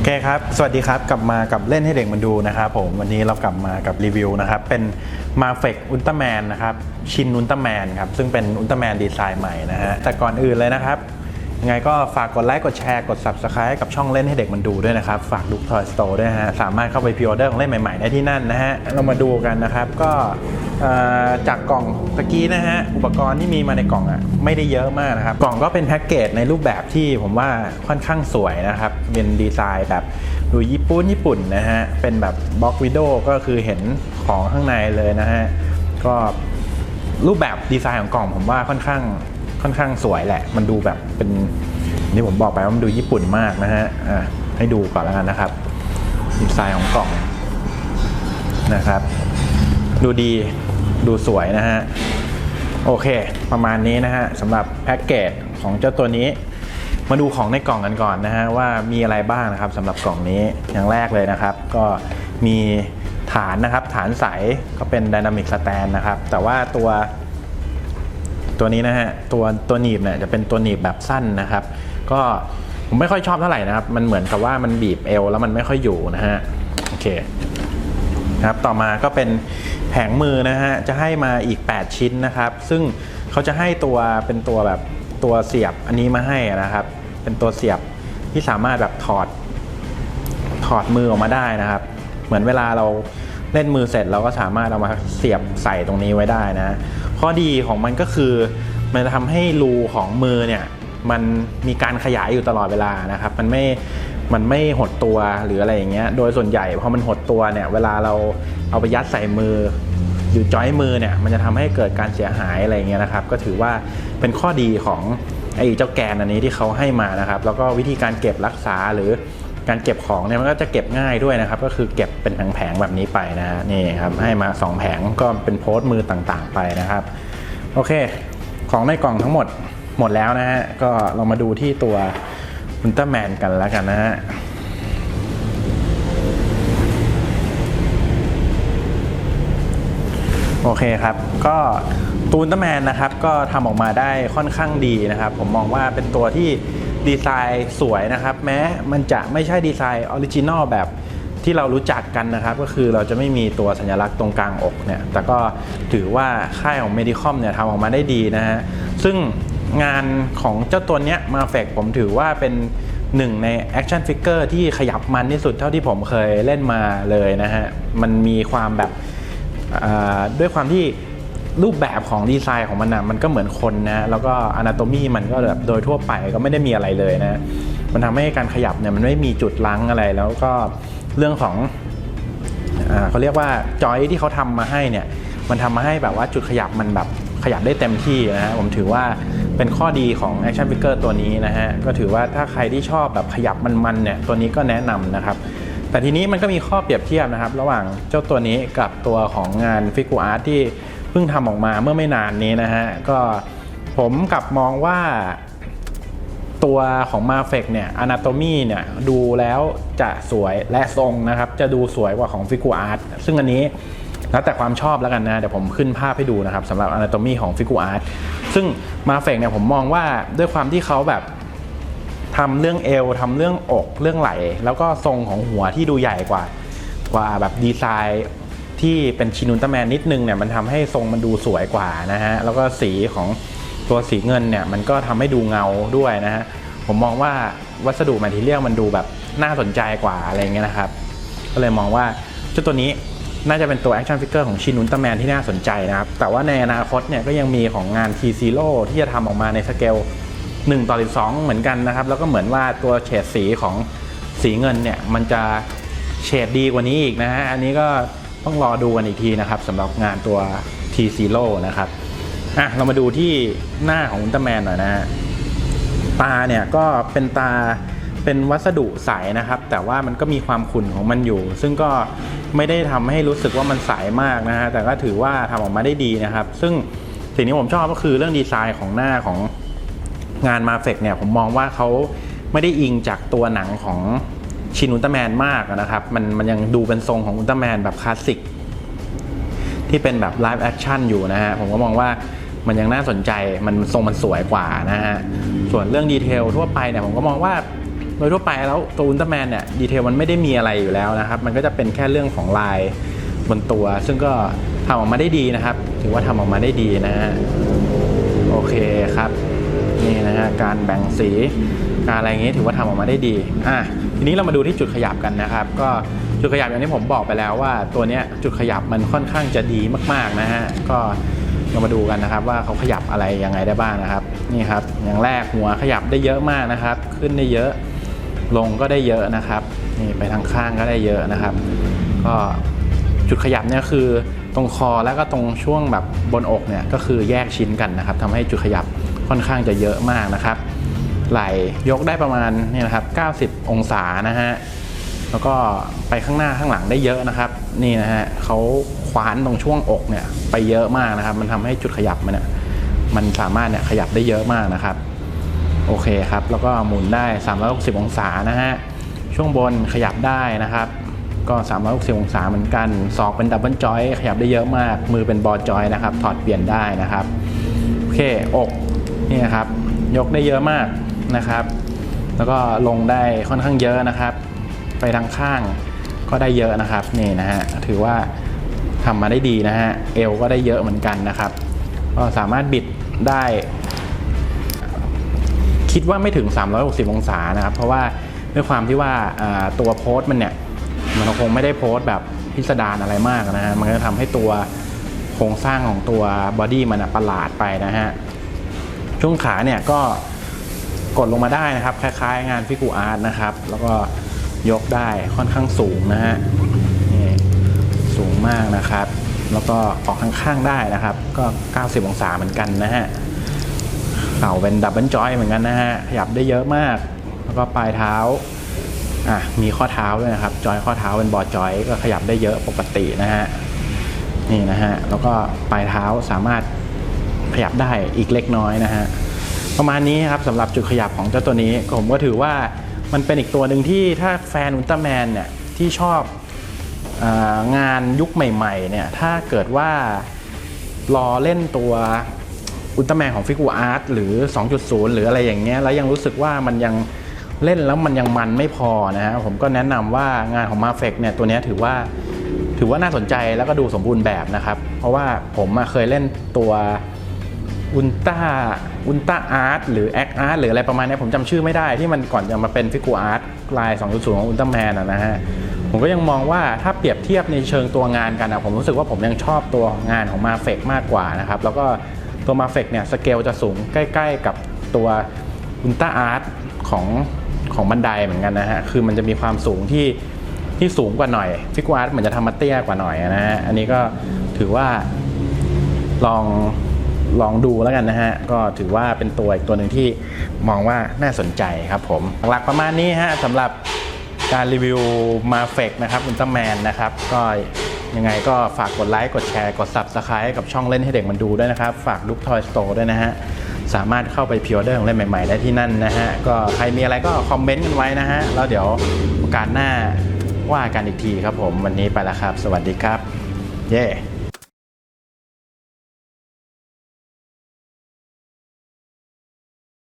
อเคครับ สวัสดีครับ กลับมากับเล่นให้เด็กมันดูนะครับผม วันนี้เรากลับมากับรีวิวนะครับ เป็นมาเฟกอุลตร้าแมนนะครับ ชินอุลตร้าแมนครับ ซึ่งเป็นอุลตร้าแมนดีไซน์ใหม่นะฮะ แต่ก่อนอื่นเลยนะครับ ยังไงก็ฝากกดไลค์ กดแชร์ กด Subscribe ให้กับช่องเล่นให้เด็กมันดูด้วยนะครับ ฝากดูทอยสโตร์ด้วยฮะ สามารถเข้าไปพิออเดอร์ของเล่นใหม่ ๆ ได้ที่นั่นนะฮะ เรามาดูกันนะครับ ก็จากกล่องตะกี้นะฮะ อุปกรณ์ที่มีมาในกล่องอะไม่ได้เยอะมากนะครับ กล่องก็เป็นแพ็กเกจในรูปแบบที่ผมว่าค่อนข้างสวยนะครับ เป็นดีไซน์แบบดูญี่ปุ่นญี่ปุ่นนะฮะ เป็นแบบบล็อกวิดโอก็คือเห็นของข้างในเลยนะฮะ ก็รูปแบบดีไซน์ของกล่องผมว่าค่อนข้าง ค่อนข้างสวยแหละ มันดูแบบเป็นนี่ผมบอกไปว่ามันดูญี่ปุ่นมากนะฮะอะให้ดูก่อนแล้วกันนะครับดีไซน์ของกล่องนะครับ ดูดีดูสวยนะฮะโอเค ประมาณนี้นะฮะสำหรับแพ็กเกจของเจ้าตัวนี้ มาดูของในกล่องกันก่อนนะฮะว่ามีอะไรบ้างนะครับสำหรับกล่องนี้อย่างแรกเลยนะครับ ก็มีฐานนะครับ ฐานใสก็เป็น Dynamic Stand นะครับ แต่ว่าตัว ตัวนี้นะฮะตัวตัวหนีบเนี่ยจะเป็นตัวหนีบแบบสั้นนะครับ ก็ผมไม่ค่อยชอบเท่าไหร่นะครับ มันเหมือนกับว่ามันบีบเอวแล้วมันไม่ค่อยอยู่นะฮะโอเคครับต่อมาก็เป็นแผงมือนะฮะจะให้มาอีก 8 ชิ้นนะครับ ซึ่งเขาจะให้ตัวเป็นตัวแบบตัวเสียบอันนี้มาให้นะครับ เป็นตัวเสียบที่สามารถแบบถอดถอดมือออกมาได้นะครับ เหมือนเวลาเราเล่นมือเสร็จเราก็สามารถเอามาเสียบใส่ตรงนี้ไว้ได้นะ ข้อดีของมันก็คือ มันจะทำให้รูของมือเนี่ยมันมีการขยายอยู่ตลอดเวลานะครับ มันไม่มันไม่หดตัวหรืออะไรอย่างเงี้ยโดยส่วนใหญ่พอมันหดตัวเนี่ยเวลาเราเอาไปยัดใส่มืออยู่จอยมือเนี่ยมันจะทำให้เกิดการเสียหายอะไรอย่างเงี้ยนะครับ ก็ถือว่าเป็นข้อดีของไอ้เจ้าแกนอันนี้ที่เขาให้มานะครับ แล้วก็วิธีการเก็บรักษาหรือ การเก็บของเนี่ยมันก็จะเก็บง่ายด้วยนะครับ ก็คือเก็บเป็นแผงๆแบบนี้ไปนะฮะนี่ครับให้มา 2 แผงก็เป็นโพสต์มือต่างๆ ไปนะครับ โอเค ของในกล่องทั้งหมดหมดแล้วนะฮะก็เรามาดูที่ตัวอุลตร้าแมนกันแล้วกันนะฮะโอเคครับ ก็ตูนเตอร์แมนนะครับ ก็ทำออกมาได้ค่อนข้างดีนะครับ ผมมองว่าเป็นตัวที่ ดีไซน์สวยนะครับ แม้มันจะไม่ใช่ดีไซน์ออริจินอลแบบที่เรารู้จักกันนะครับ ก็คือเราจะไม่มีตัวสัญลักษณ์ตรงกลางอกเนี่ยแต่ก็ถือว่าค่ายของ Medicom เนี่ยทำออกมาได้ดีนะฮะซึ่งงานของเจ้าตัวเนี้ยมาเฟกผมถือว่าเป็นหนึ่งในแอคชั่นฟิกเกอร์ที่ขยับมันที่สุดเท่าที่ผมเคยเล่นมาเลยนะฮะ มันมีความแบบด้วยความที่ รูปแบบของดีไซน์ของมันนะมันก็เหมือนคนนะแล้วก็อนาโตมีมันก็แบบโดยทั่วไปก็ไม่ได้มีอะไรเลยนะ มันทำให้การขยับเนี่ยมันไม่มีจุดลังอะไรแล้วก็เรื่องของอเขาเรียกว่าจอยที่เขาทำมาให้เนี่ยมันทำมาให้แบบว่าจุดขยับมันแบบขยับได้เต็มที่นะฮะผมถือว่าเป็นข้อดีของ Action Figure ตัวนี้นะฮะก็ถือว่าถ้าใครที่ชอบแบบขยับมันๆเนี่ยตัวนี้ก็แนะนำนะครับ แต่ทีนี้มันก็มีข้อเปรียบเทียบนะครับ ระหว่างเจ้าตัวนี้กับตัวของงานฟิกูอาร์ตที่ เพิ่งทำออกมาเมื่อไม่นานนี้นะฮะ ก็ผมกลับมองว่าตัวของมาเฟกเนี่ยอนาโตมีเนี่ยดูแล้วจะสวยและทรงนะครับ จะดูสวยกว่าของฟิกูอาร์ตซึ่งอันนี้แล้วแต่ความชอบแล้วกันนะ เดี๋ยวผมขึ้นภาพให้ดูนะครับสำหรับอนาโตมีของฟิกูอาร์ตซึ่งมาเฟกเนี่ยผมมองว่าด้วยความที่เขาแบบทำเรื่องเอวทำเรื่องอกเรื่องไหล่แล้วก็ทรงของหัวที่ดูใหญ่กว่ากว่าแบบดีไซน์ ที่เป็นชินุนตแมนนิดนึงเนี่ยมันทำให้ทรงมันดูสวยกว่านะฮะแล้วก็สีของตัวสีเงินเนี่ยมันก็ทำให้ดูเงาด้วยนะฮะผมมองว่าวัสดุแมทเทียลมันดูแบบน่าสนใจกว่าอะไรเงี้ยนะครับ ก็เลยมองว่าเจ้าตัวนี้น่าจะเป็นตัวแอคชั่นฟิกเกอร์ของชินอุลตร้าแมนที่น่าสนใจนะครับ แต่ว่าในอนาคตเนี่ยก็ยังมีของงาน T Zero ที่จะทำออกมาในสเกล1ต่อ12 เหมือนกันนะครับ แล้วก็เหมือนว่าตัวเฉดสีของสีเงินเนี่ยมันจะเฉดดีกว่านี้อีกนะฮะ อันนี้ก็ ต้องรอดูกันอีกทีนะครับสำหรับงานตัว T Zero นะครับอะเรามาดูที่หน้าของอุลตร้าแมนหน่อยนะฮะตาเนี่ยก็เป็นตาเป็นวัสดุใสนะครับ แต่ว่ามันก็มีความขุ่นของมันอยู่ ซึ่งก็ไม่ได้ทำให้รู้สึกว่ามันใสมากนะฮะแต่ก็ถือว่าทำออกมาได้ดีนะครับ ซึ่งสิ่งที่ผมชอบก็คือเรื่องดีไซน์ของหน้าของงานมาเฟกเนี่ยผมมองว่าเขาไม่ได้อิงจากตัวหนังของ ชินอุลตร้าแมนมากนะครับ มันมันยังดูเป็นทรงของอุลตร้าแมนแบบคลาสสิกที่เป็นแบบไลฟ์แอคชั่นอยู่นะฮะ ผมก็มองว่ามันยังน่าสนใจมันทรงมันสวยกว่านะฮะ ส่วนเรื่องดีเทลทั่วไปเนี่ยผมก็มองว่าโดยทั่วไปแล้วตัวอุลตร้าแมนเนี่ยดีเทลมันไม่ได้มีอะไรอยู่แล้วนะครับ มันก็จะเป็นแค่เรื่องของลายบนตัว ซึ่งก็ทำออกมาได้ดีนะครับ ถือว่าทำออกมาได้ดีนะฮะ โอเคครับ นี่นะฮะการแบ่งสีการอะไรอย่างงี้ถือว่าทำออกมาได้ดีอะ ทีนี้เรามาดูที่จุดขยับกันนะครับ ก็จุดขยับอย่างที่ผมบอกไปแล้วว่าตัวนี้จุดขยับมันค่อนข้างจะดีมากๆนะฮะก็เรามาดูกันนะครับว่าเขาขยับอะไรยังไงได้บ้างนะครับ นี่ครับ อย่างแรกหัวขยับได้เยอะมากนะครับ ขึ้นได้เยอะลงก็ได้เยอะนะครับนี่ไปทางข้างก็ได้เยอะนะครับ ก็จุดขยับเนี่ยคือตรงคอแล้วก็ตรงช่วงแบบบนอกเนี่ยก็คือแยกชิ้นกันนะครับทำให้จุดขยับค่อนข้างจะเยอะมากนะครับ ไหล่ยกได้ประมาณนี่นะครับ 90 องศานะฮะแล้วก็ไปข้างหน้าข้างหลังได้เยอะนะครับ นี่นะฮะเขาคว้านตรงช่วงอกเนี่ยไปเยอะมากนะครับ มันทำให้จุดขยับมันเนี่ยมันสามารถเนี่ยขยับได้เยอะมากนะครับ โอเคครับ แล้วก็หมุนได้ 360 องศานะฮะช่วงบนขยับได้นะครับ ก็ 360 องศาเหมือนกันศอกเป็นดับเบิลจอยขยับได้เยอะมาก มือเป็นบอลจอยนะครับ ถอดเปลี่ยนได้นะครับ โอเคอกนี่นะครับ ยกได้เยอะมาก นะครับ แล้วก็ลงได้ค่อนข้างเยอะนะครับ ไปทางข้างก็ได้เยอะนะครับนี่นะฮะถือว่าทำมาได้ดีนะฮะเอวก็ได้เยอะเหมือนกันนะครับ ก็สามารถบิดได้ คิดว่าไม่ถึง 360 องศานะครับ เพราะว่าด้วยความที่ว่าตัวโพสต์มันเนี่ย มันคงไม่ได้โพสต์แบบพิสดารอะไรมากนะฮะมันก็จะทำให้ตัวโครงสร้างของตัวบอดี้มันประหลาดไปนะฮะช่วงขาเนี่ยก็ กดลงมาได้นะครับ คล้ายๆ งานฟิกูอาร์ตนะครับ แล้วก็ยกได้ค่อนข้างสูงนะฮะนี่สูงมากนะครับ แล้วก็ออกข้างๆได้นะครับ ก็ 90 องศาเหมือนกันนะฮะเข่าเป็นดับเบิลจอยเหมือนกันนะฮะขยับได้เยอะมาก แล้วก็ปลายเท้าอะมีข้อเท้าด้วยนะครับ จอยข้อเท้าเป็นบอร์จอย ก็ขยับได้เยอะปกตินะฮะนี่นะฮะแล้วก็ปลายเท้าสามารถขยับได้อีกเล็กน้อยนะฮะ ประมาณนี้ครับสำหรับจุดขยับของเจ้าตัวนี้ผมก็ถือว่ามันเป็นอีกตัวหนึ่งที่ถ้าแฟนอุลตร้าแมนเนี่ยที่ชอบองานยุคใหม่ๆเนี่ยถ้าเกิดว่ารอเล่นตัวอุลตร้าแมนของฟิกูอาร์ตหรือ 2.0 หรืออะไรอย่างเงี้ยแล้วยังรู้สึกว่ามันยังเล่นแล้วมันยังมันไม่พอนะฮะผมก็แนะนำว่างานของมาเฟกเนี่ยตัวนี้ถือว่าถือว่าน่าสนใจแล้วก็ดูสมบูรณ์แบบนะครับ เพราะว่าผมเคยเล่นตัว อุลตร้าอุลตร้าอาร์ตหรือแอคอาร์ตหรืออะไรประมาณนี้ผมจำชื่อไม่ได้ที่มันก่อนจะมาเป็นฟิกูอาร์ตลาย2.0ของอุลตร้าแมนนะฮะผมก็ยังมองว่าถ้าเปรียบเทียบในเชิงตัวงานกันอะผมรู้สึกว่าผมยังชอบตัวงานของมาเฟกมากกว่านะครับ แล้วก็ตัวมาเฟกเนี่ยสเกลจะสูงใกล้ ๆ กับตัวอุลตร้าอาร์ตของของบันไดเหมือนกันนะฮะคือมันจะมีความสูงที่ที่สูงกว่าหน่อยฟิกอาร์ตเหมือนจะทำมาเตี้ยกว่าหน่อยนะฮะอันนี้ก็ถือว่าลอง ลองดูแล้วกันนะฮะ ก็ถือว่าเป็นตัวอีกตัวหนึ่งที่มองว่าน่าสนใจครับผม หลักประมาณนี้ฮะสำหรับการรีวิวมาเฟกนะครับอุลตร้าแมนนะครับ ก็ยังไงก็ฝากกดไลค์กดแชร์กด Subscribe ให้กับช่องเล่นให้เด็กมันดูด้วยนะครับ ฝากลุกทอยสโตร์ด้วยนะฮะ สามารถเข้าไปพิออเดอร์ของเล่นใหม่ๆ ได้ที่นั่นนะฮะ ก็ใครมีอะไรก็คอมเมนต์กันไว้นะฮะ แล้วเดี๋ยวโอกาสหน้าว่ากันอีกทีครับผม วันนี้ไปแล้วครับ สวัสดีครับ เย้